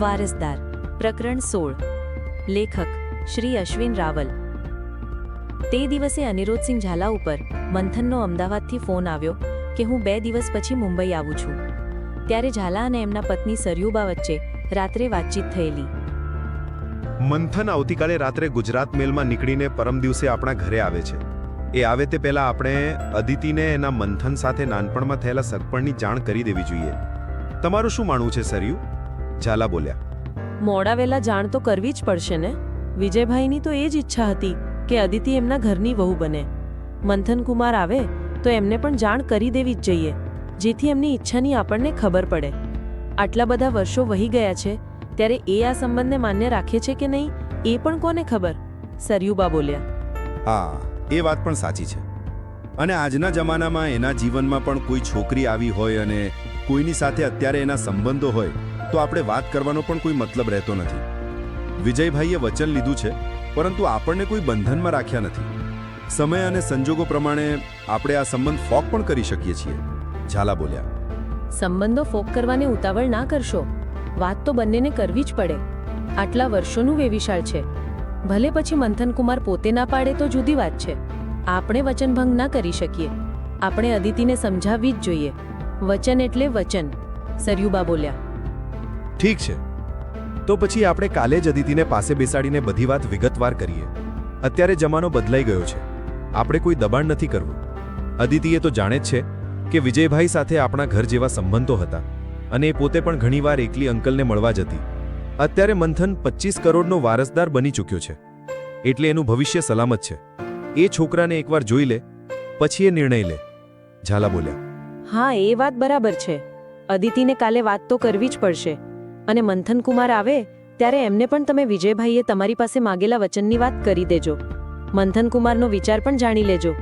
વારસદાર પ્રકરણ સોળ લેખક શ્રી અશ્વિન રાવલ તે દિવસે અનિરોધસિંહ ઝાલા ઉપર મંથનનો અમદાવાદથી ફોન આવ્યો કે હું બે દિવસ પછી મુંબઈ આવું છું ત્યારે ઝાલા અને એમના પત્ની સરયુબા વચ્ચે રાત્રે વાતચીત થયેલી મંથન આવતીકાલે રાત્રે ગુજરાત મેલમાં નીકળીને પરમ દિવસે આપણા ઘરે આવે છે. એ આવે તે પહેલાં આપણે અદિતિને એના મંથન સાથે નાનપણમાં થયેલા સગપણની જાણ કરી દેવી જોઈએ. તમારું શું માનવું છે, સરયુ? ઝાલા બોલ્યા. મોડા વેલા જાણ તો કરવી જ પડશે ને? વિજયભાઈની તો એ જ ઈચ્છા હતી કે અદિતિ એમના ઘરની વહુ બને. મંથન કુમાર આવે તો એમને પણ જાણ કરી દેવી જ જોઈએ જેથી એમની ઈચ્છાની આપણને ખબર પડે. આટલા બધા વર્ષો વહી ગયા છે ત્યારે એ આ સંબંધને માન્ય રાખે છે કે નહીં એ પણ કોને ખબર? સરયુબા બોલ્યા. હા એ વાત પણ સાચી છે. અને આજના જમાનામાં એના જીવનમાં પણ કોઈ છોકરી આવી હોય અને કોઈની સાથે અત્યારે એના સંબંધો હોય તો આપણે વાત કરવાનો પણ કોઈ મતલબ રહેતો નથી. વિજયભાઈએ વચન લીધું છે, પરંતુ આપણને કોઈ બંધનમાં રાખ્યા નથી. સમય અને સંજોગો પ્રમાણે આપણે આ સંબંધ ફોક પણ કરી શકીએ છીએ. ઝાલા બોલ્યા. સંબંધો ફોક કરવાની ઉતાવળ ના કરશો. વાત તો બંનેને કરવી જ પડે. આટલા વર્ષોનું વેવિશાળ છે. ભલે પછી મંથન કુમાર પોતે ના પાડે તો જુદી વાત છે. આપણે વચનભંગ ના કરી શકીએ. આપણે અદિતિને સમજાવવી જ જોઈએ. વચન એટલે વચન, સરયુબા બોલ્યા. ઠીક છે. તો પછી આપણે કાલે જ અદિતિને પાસે બેસાડીને બધી વાત વિગતવાર કરીએ. અત્યારે જમાનો બદલાઈ ગયો છે. આપણે કોઈ દબાણ નથી કરવું. અદિતિએ તો જાણે જ છે કે વિજયભાઈ સાથે આપણા ઘર જેવા સંબંધો હતા અને એ પોતે પણ ઘણીવાર એકલી અંકલને મળવા જતી. અત્યારે મંથન પચીસ કરોડનો વારસદાર બની ચૂક્યો છે. એટલે એનું ભવિષ્ય સલામત છે. એ છોકરાને એકવાર જોઈ લે, પછી એ નિર્ણય લે. ઝાલા બોલ્યા. હા, એ વાત બરાબર છે. અદિતિને કાલે વાત તો કરવી જ પડશે. અને મંથનકુમાર આવે, ત્યારે એમને પણ તમે વિજયભાઈએ તમારી પાસે માગેલા વચનની વાત કરી દેજો. મંથનકુમારનો વિચાર પણ જાણી લેજો.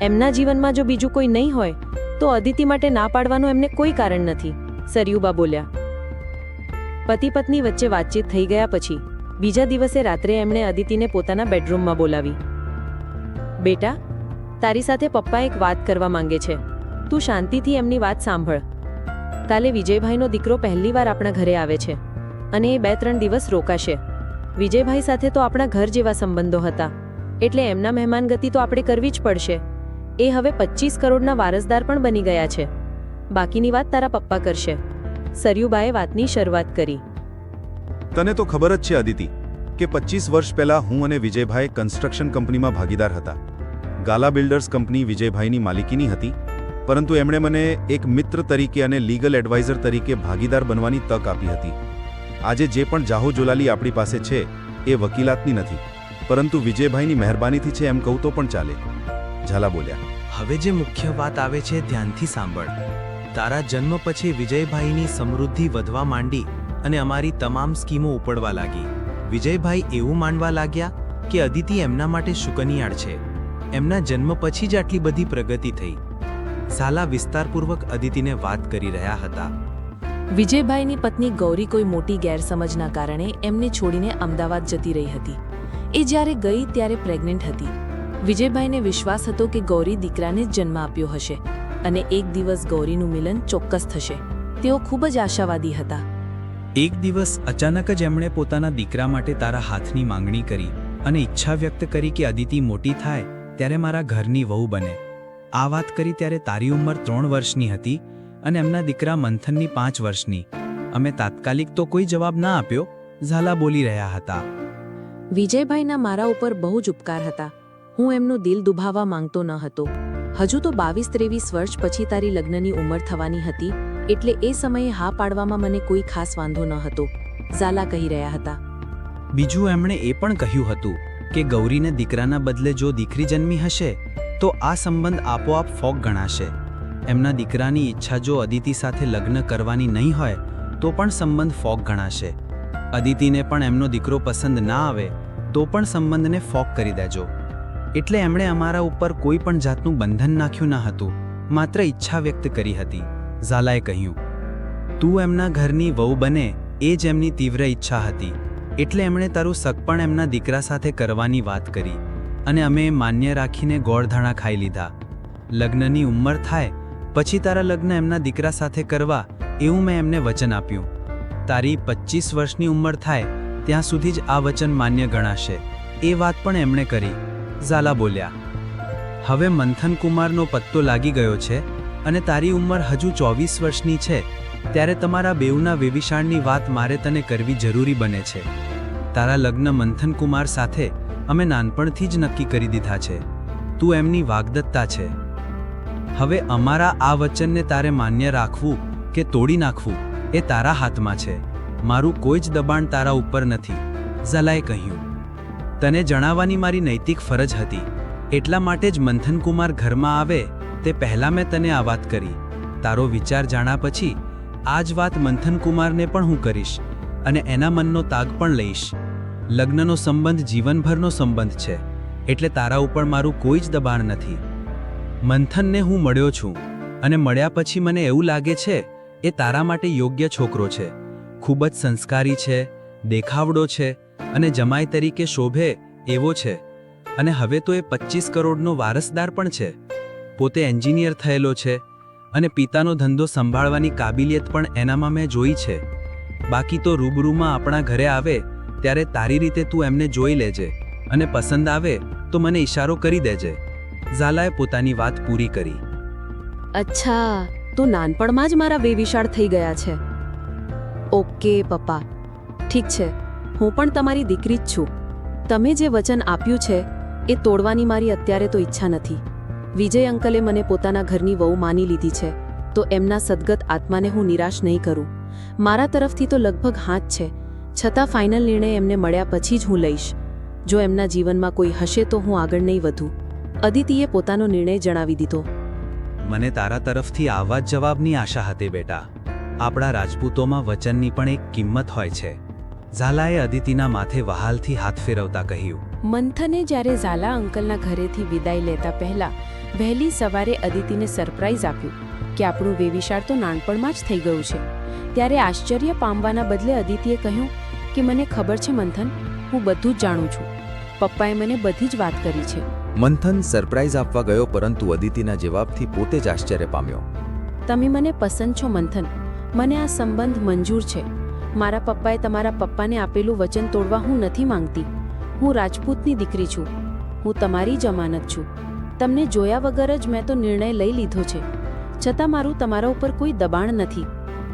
એમના જીવનમાં જો બીજું કોઈ નહીં હોય, તો અદિતિ માટે ના પાડવાનું એમને કોઈ કારણ નથી, સરયુબા બોલ્યા. પતિ પત્ની વચ્ચે વાતચીત થઈ ગયા પછી, બીજા દિવસે રાત્રે એમણે અદિતિને પોતાના બેડરૂમમાં બોલાવી. બેટા, તારી સાથે પપ્પા એક વાત કરવા માંગે છે. તું શાંતિથી એમની વાત સાંભળ. કાલે વિજયભાઈનો દીકરો પહેલીવાર આપણા ઘરે આવે છે અને એ બે ત્રણ દિવસ રોકાશે. વિજયભાઈ સાથે તો આપણા ઘર જેવા સંબંધો હતા. એટલે એમના મહેમાનગતિ તો આપણે કરવી જ પડશે. એ હવે પચીસ કરોડના વારસદાર પણ બની ગયા છે. બાકીની વાત તારા પપ્પા કરશે. સરયુબાએ વાતની શરૂઆત કરી. તને તો ખબર જ છે અદિતિ કે પચીસ વર્ષ પહેલા હું અને વિજયભાઈ કન્સ્ટ્રક્શન કંપનીમાં ભાગીદાર હતા. ગાલા બિલ્ડર્સ કંપની વિજયભાઈની માલિકીની હતી. પરંતુ એમણે મને એક મિત્ર તરીકે અને લીગલ એડવાઇઝર તરીકે ભાગીદાર બનવાની તક આપી હતી. આજે જે પણ જાહો જોલાલી આપણી પાસે છે, એ વકીલાતની નથી. પરંતુ વિજયભાઈની મહેરબાનીથી છે એમ કહું તો પણ ચાલે. ઝાલા બોલ્યા. હવે જે મુખ્ય વાત આવે છે ધ્યાનથી સાંભળ. તારા જન્મ પછી વિજયભાઈની સમૃદ્ધિ વધવા માંડી અને અમારી તમામ સ્કીમો ઉપડવા લાગી. વિજયભાઈ એવું માનવા લાગ્યા કે અદિતિ એમના માટે શુકનિયાળ છે. એમના જન્મ પછી જ આટલી બધી પ્રગતિ થઈ. સાલા વિસ્તારપૂર્વક અદિતિને વાત કરી રહ્યા હતા. વિજયભાઈની પત્ની ગૌરી કોઈ મોટી ગેરસમજના કારણે એમને છોડીને અમદાવાદ જતી રહી હતી. એ જ્યારે ગઈ ત્યારે પ્રેગ્નેન્ટ હતી. વિજયભાઈને વિશ્વાસ હતો કે ગૌરી દીકરાને જ જન્મ આપ્યો હશે અને એક દિવસ ગૌરીનું મિલન ચોક્કસ થશે. તેઓ ખૂબ જ આશાવાદી હતા. એક દિવસ અચાનક જ એમણે પોતાના દીકરા માટે તારા હાથની માંગણી કરી અને ઈચ્છા વ્યક્ત કરી કે અદિતિ મોટી થાય ત્યારે મારા ઘરની વહુ બને. આ વાત કરી ત્યારે તારી ઉંમર ત્રણ વર્ષની હતી અને એમના દીકરા મંથનની પાંચ વર્ષની. અમે તાત્કાલિક તો કોઈ જવાબ ના આપ્યો ઝાલા બોલી રહ્યા હતા. વિજયભાઈના મારા ઉપર બહુ જ ઉપકાર હતા. હું એમનું દિલ દુભાવવા માંગતો ન હતો. હજુ તો બાવીસ ત્રેવીસ વર્ષ પછી તારી લગ્નની ઉંમર થવાની હતી એટલે એ સમયે હા પાડવામાં મને કોઈ ખાસ વાંધો ન હતો ઝાલા કહી રહ્યા હતા. બીજું એમણે એ પણ કહ્યું હતું કે ગૌરીને દીકરાના બદલે જો દીકરી જન્મી હશે તો આ સંબંધ આપોઆપ ફોક ગણાશે. એમના દીકરાની ઈચ્છા જો અદિતિ સાથે લગ્ન કરવાની નહીં હોય, તો પણ સંબંધ ફોક ગણાશે. અદિતિને પણ એમનો દીકરો પસંદ ના આવે, તો પણ સંબંધને ફોક કરી દેજો. એટલે એમણે અમારા ઉપર કોઈ પણ જાતનું બંધન નાખ્યું ન હતું, માત્ર ઈચ્છા વ્યક્ત કરી હતી. ઝાલાએ કહ્યું, તું એમના ઘરની વહુ બને, એ જ એમની તીવ્ર ઈચ્છા હતી. એટલે એમણે તારું સગપણ એમના દીકરા સાથે કરવાની વાત કરી. અને અમે માન્ય રાખીને ગોળધાણા ખાઈ લીધા. લગ્નની ઉંમર થાય, પછી તારા લગ્ન એમના દીકરા સાથે કરવા એવું મેં એમને વચન આપ્યું. તારી પચીસ વર્ષની ઉંમર થાય, ત્યાં સુધી જ આ વચન માન્ય ગણાશે. એ વાત પણ એમણે કરી. ઝાલા બોલ્યા, હવે મંથન કુમારનો પત્તો લાગી ગયો છે અને તારી ઉંમર હજુ ચોવીસ વર્ષની છે, ત્યારે તમારા બેઉના વેવિશાળની વાત મારે તને કરવી જરૂરી બને છે. તારા લગ્ન મંથન કુમાર સાથે અમે નાનપણથી જ નક્કી કરી દીધા છે. તું એમની વાગદત્તા છે. હવે અમારા આ વચનને તારે માન્ય રાખવું કે તોડી નાખવું એ તારા હાથમાં છે. મારું કોઈ જ દબાણ તારા ઉપર નથી. ઝલાએ કહ્યું. તને જણાવવાની મારી નૈતિક ફરજ હતી. એટલા માટે જ મંથનકુમાર ઘરમાં આવે તે પહેલાં મેં તને આ વાત કરી. તારો વિચાર જાણા પછી આ જ વાત મંથનકુમારને પણ હું કરીશ અને એના મનનો તાગ પણ લઈશ. લગ્નનો સંબંધ જીવનભરનો સંબંધ છે, એટલે તારા ઉપર મારું કોઈ જ દબાણ નથી. મંથનને હું મળ્યો છું, અને મળ્યા પછી મને એવું લાગે છે, એ તારા માટે યોગ્ય છોકરો છે. ખૂબ જ સંસ્કારી છે, દેખાવડો છે, અને જમાઈ તરીકે શોભે એવો છે. અને હવે તો એ પચીસ કરોડનો વારસદાર પણ છે. પોતે એન્જિનિયર થયેલો છે, અને પિતાનો ધંધો સંભાળવાની કાબિલિયત પણ એનામાં મેં જોઈ છે. બાકી તો રૂબરૂમાં આપણા ઘરે આવે ત્યારે તારી રીતે તું એમને જોઈ લેજે અને પસંદ આવે તો મને ઈશારો કરી દેજે. ઝાલાએ પોતાની વાત પૂરી કરી. અચ્છા, તો નાનપણમાં જ મારા વેવિશાળ થઈ ગયા છે. ઓકે, પપ્પા. ઠીક છે, હું પણ તમારી દીકરી જ છું. તમે જે વચન આપ્યું છે, એ તોડવાની મારી અત્યારે તો ઈચ્છા નથી. વિજય અંકલે મને પોતાના ઘરની વહુ માની લીધી છે, તો એમના સદગત આત્માને હું નિરાશ નહીં કરું. મારા તરફથી તો લગભગ હાથ છે છતાં ફાઇનલ નિર્ણય એમને મળ્યા પછી જ હું લઈશ. જો એમના જીવનમાં કોઈ હશે તો હું આગળ નહીં વધું. અદિતિએ પોતાનો નિર્ણય જણાવી દીધો. મને તારા તરફથી આવા જ જવાબની આશા હતી બેટા. આપણા રાજપૂતોમાં વચનની પણ એક કિંમત હોય છે. ઝાલાએ અદિતિના માથે વહાલથી હાથ ફેરવતા કહ્યું. મંથને જ્યારે ઝાલા અંકલના ઘરેથી વિદાય લેતા પહેલા વહેલી સવારે અદિતિને સરપ્રાઈઝ આપ્યું કે આપણું વેવિશાળ તો નાનપણમાં જ થઈ ગયું છે. ત્યારે આશ્ચર્ય પામવાના બદલે અદિતિએ કહ્યું કે મને ખબર છે મંથન હું બધું જ જાણું છું. પપ્પાએ મને બધી જ વાત કરી છે. મંથન સરપ્રાઈઝ આપવા ગયો પરંતુ અદિતિના જવાબથી પોતે જ આશ્ચર્ય પામ્યો. તમે મને પસંદ છો મંથન. મને આ સંબંધ મંજૂર છે. મારા પપ્પાએ તમારા પપ્પાને આપેલું વચન તોડવા હું નથી માંગતી. હું રાજપૂતની દીકરી છું. હું તમારી જ અમાનત છું. તમને જોયા વગર જ મેં તો નિર્ણય લઈ લીધો છે. છતાં મારું તમારા ઉપર કોઈ દબાણ નથી.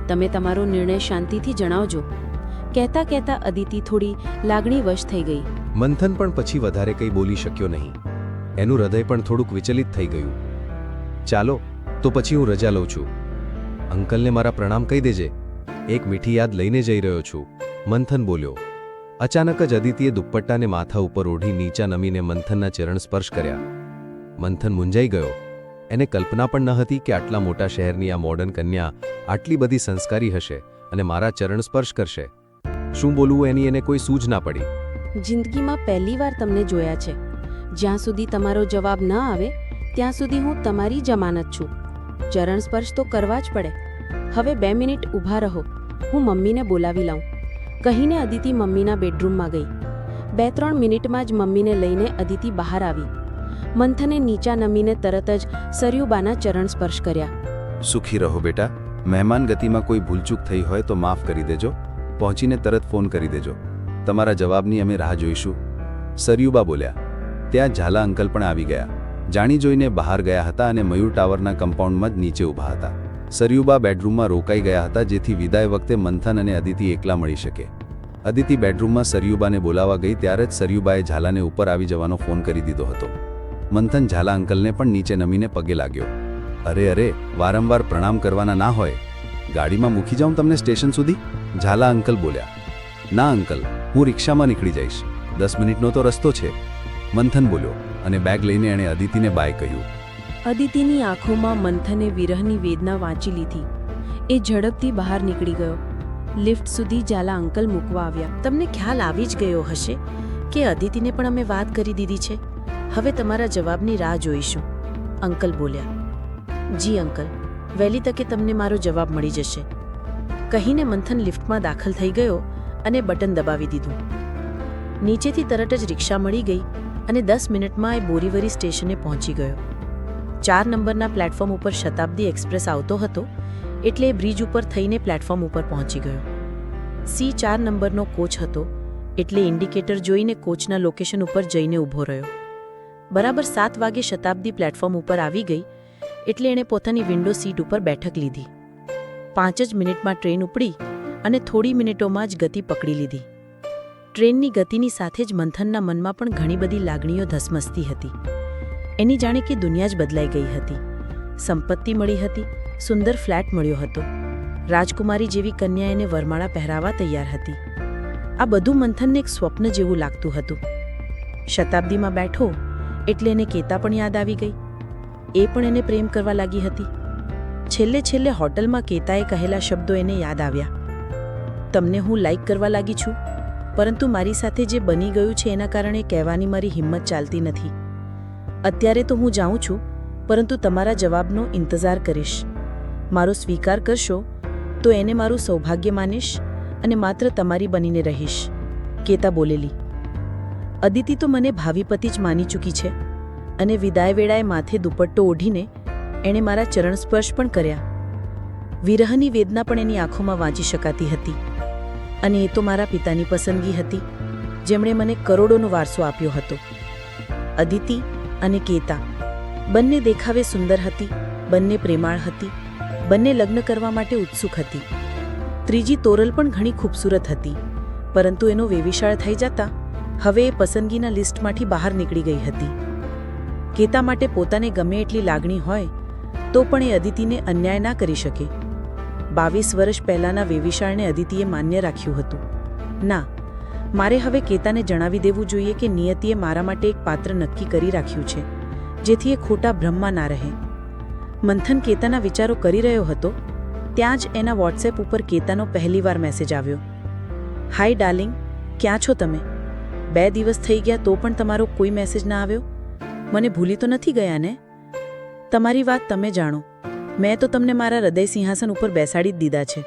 તમે તમારો નિર્ણય શાંતિથી જણાવજો. કહેતા કહેતા અદિતિ થોડી લાગણીવશ થઈ ગઈ. મંથન પણ પછી વધારે કંઈ બોલી શક્યો નહીં. એનું હૃદય પણ થોડુંક વિચલિત થઈ ગયું. ચાલો, તો પછી હું રજા લઉં છું. અંકલને મારા પ્રણામ કહી દેજે. એક મીઠી યાદ લઈને જઈ રહ્યો છું. મંથન બોલ્યો. અચાનક જ અદિતિએ દુપટ્ટાને માથા ઉપર ઓઢી નીચા નમીને મંથનના ચરણ સ્પર્શ કર્યા. મંથન મૂંઝાઈ ગયો. એને કલ્પના પણ ન હતી કે આટલા મોટા શહેરની આ મોડર્ન કન્યા આટલી બધી સંસ્કારી હશે અને મારા ચરણ સ્પર્શ કરશે. શું બોલવું એની એને કોઈ સૂઝ ના પડી. જિંદગીમાં પહેલીવાર તમને જોયા છે. જ્યાં સુધી તમારો જવાબ ન આવે ત્યાં સુધી હું તમારી જમાનત છું. ચરણ સ્પર્શ તો કરવા જ પડે. હવે બે મિનિટ ઊભા રહો. હું મમ્મીને બોલાવી લઉં. કહીને અદિતિ મમ્મીના બેડરૂમમાં ગઈ. બે ત્રણ મિનિટમાં જ મમ્મીને લઈને અદિતિ બહાર આવી. મંથને નીચા નમીને તરત જ સરયુબાના ચરણ સ્પર્શ કર્યા. સુખી રહો બેટા. મહેમાન ગતિમાં કોઈ ભૂલચૂક થઈ હોય તો માફ કરી દેજો. પહોંચીને તરત ફોન કરી દેજો. તમારા જવાબની અમે રાહ જોઈશું. સરયુબા બોલ્યા. ત્યાં ઝાલા અંકલ પણ આવી ગયા. જાણી જોઈને બહાર ગયા હતા અને મયુર ટાવરના કમ્પાઉન્ડમાં જ નીચે ઊભા હતા. સરયુબા બેડરૂમમાં રોકાઈ ગયા હતા જેથી વિદાય વખતે મંથન અને અદિતિ એકલા મળી શકે. અદિતિ બેડરૂમમાં સરયુબાને બોલાવા ગઈ ત્યારે જ સરયુબાએ ઝાલાને ઉપર આવી જવાનો ફોન કરી દીધો હતો. મંથન ઝાલા અંકલને પણ નીચે નમીને પગે લાગ્યો. અરે અરે, વારંવાર પ્રણામ કરવાના ના હોય. ગાડીમાં મૂકી જાઉં તમને સ્ટેશન સુધી? ઝાલા અંકલ બોલ્યા, ના અંકલ, હું રિક્ષામાં નીકળી જઈશ. દસ મિનિટનો તો રસ્તો છે. મંથન બોલ્યો અને બેગ લઈને એણે અદિતિને બાય કહ્યું, અદિતિની આંખોમાં મંથને વિરહની વેદના વાંચી લીધી. એ ઝડપથી બહાર નીકળી ગયો. લિફ્ટ સુધી ઝાલા અંકલ મૂકવા આવ્યા. તમને ખ્યાલ આવી જ ગયો હશે કે અદિતિને પણ અમે વાત કરી દીધી છે? હવે તમારા જવાબની રાહ જોઈશું. અંકલ બોલ્યા, જી અંકલ, વહેલી તકે તમને મારો જવાબ મળી જશે. કહીને મંથન લિફ્ટમાં દાખલ થઈ ગયો અને બટન દબાવી દીધું. નીચેથી તરત જ રિક્ષા મળી ગઈ અને દસ મિનિટમાં એ બોરીવરી સ્ટેશને પહોંચી ગયો. ચાર નંબરના પ્લેટફોર્મ ઉપર શતાબ્દી એક્સપ્રેસ આવતો હતો એટલે એ બ્રિજ ઉપર થઈને પ્લેટફોર્મ ઉપર પહોંચી ગયો. સી ચાર નંબરનો કોચ હતો એટલે ઇન્ડિકેટર જોઈને કોચના લોકેશન ઉપર જઈને ઊભો રહ્યો. બરાબર સાત વાગે શતાબ્દી પ્લેટફોર્મ ઉપર આવી ગઈ એટલે એણે પોતાની વિન્ડો સીટ ઉપર બેઠક લીધી. પાંચ જ મિનિટમાં ટ્રેન ઉપડી અને થોડી મિનિટોમાં જ ગતિ પકડી લીધી. ટ્રેનની ગતિની સાથે જ મંથનના મનમાં પણ ઘણી બધી લાગણીઓ ધસમસતી હતી. એની જાણે કે દુનિયા જ બદલાઈ ગઈ હતી. સંપત્તિ મળી હતી, સુંદર ફ્લેટ મળ્યો હતો. રાજકુમારી જેવી કન્યા એને વરમાળા પહેરાવા તૈયાર હતી. આ બધું મંથનને એક સ્વપ્ન જેવું લાગતું હતું. શતાબ્દીમાં બેઠો એટલે એને કેતા પણ યાદ આવી ગઈ. એ પણ એને પ્રેમ કરવા લાગી હતી. છેલ્લે છેલ્લે હોટલમાં કેતાએ કહેલા શબ્દો એને યાદ આવ્યા. તમને હું લાઈક કરવા લાગી છું, પરંતુ મારી સાથે જે બની ગયું છે એના કારણે કહેવાની મારી હિંમત ચાલતી નથી. અત્યારે તો હું જાઉં છું, પરંતુ તમારા જવાબનો ઇંતજાર કરીશ. મારો સ્વીકાર કરશો, તો એને મારું સૌભાગ્ય માનીશ અને માત્ર તમારી બનીને રહીશ, કેતા બોલેલી. અદિતિ તો મને ભાવિપતિ જ માની ચૂકી છે અને વિદાય વેળાએ માથે દુપટ્ટો ઓઢીને એણે મારા ચરણ સ્પર્શ પણ કર્યા. વિરહની વેદના પણ એની આંખોમાં વાંચી શકાતી હતી. અને એ તો મારા પિતાની પસંદગી હતી, જેમણે મને કરોડોનો વારસો આપ્યો હતો. અદિતિ અને કેતા, બંને દેખાવે સુંદર હતી, બંને પ્રેમાળ હતી, બંને લગ્ન કરવા માટે ઉત્સુક હતી. ત્રીજી તોરલ પણ ઘણી ખૂબસૂરત હતી, પરંતુ એનો વેવિશાળ થઈ જતા, હવે એ પસંદગીના લિસ્ટમાંથી બહાર નીકળી ગઈ હતી. કેતા માટે પોતાને ગમે એટલી લાગણી હોય તો પણ એ અદિતિને અન્યાય ના કરી શકે. બાવીસ વર્ષ પહેલાંના વેવિશાળને અદિતિએ માન્ય રાખ્યું હતું. ના, મારે હવે કેતાને જણાવી દેવું જોઈએ કે નિયતિએ મારા માટે એક પાત્ર નક્કી કરી રાખ્યું છે, જેથી એ ખોટા ભ્રમમાં ના રહે. મંથન કેતાના વિચારો કરી રહ્યો હતો, ત્યાં જ એના વોટ્સએપ ઉપર કેતાનો પહેલીવાર મેસેજ આવ્યો. હાય ડાર્લિંગ, ક્યાં છો તમે? બે દિવસ થઈ ગયા તો પણ તમારો કોઈ મેસેજ ના આવ્યો? મને ભૂલી તો નથી ગયા ને તમારી વાત તમે જાણો. મેં તો તમને મારા હૃદય સિંહાસન ઉપર બેસાડી જ દીધા છે.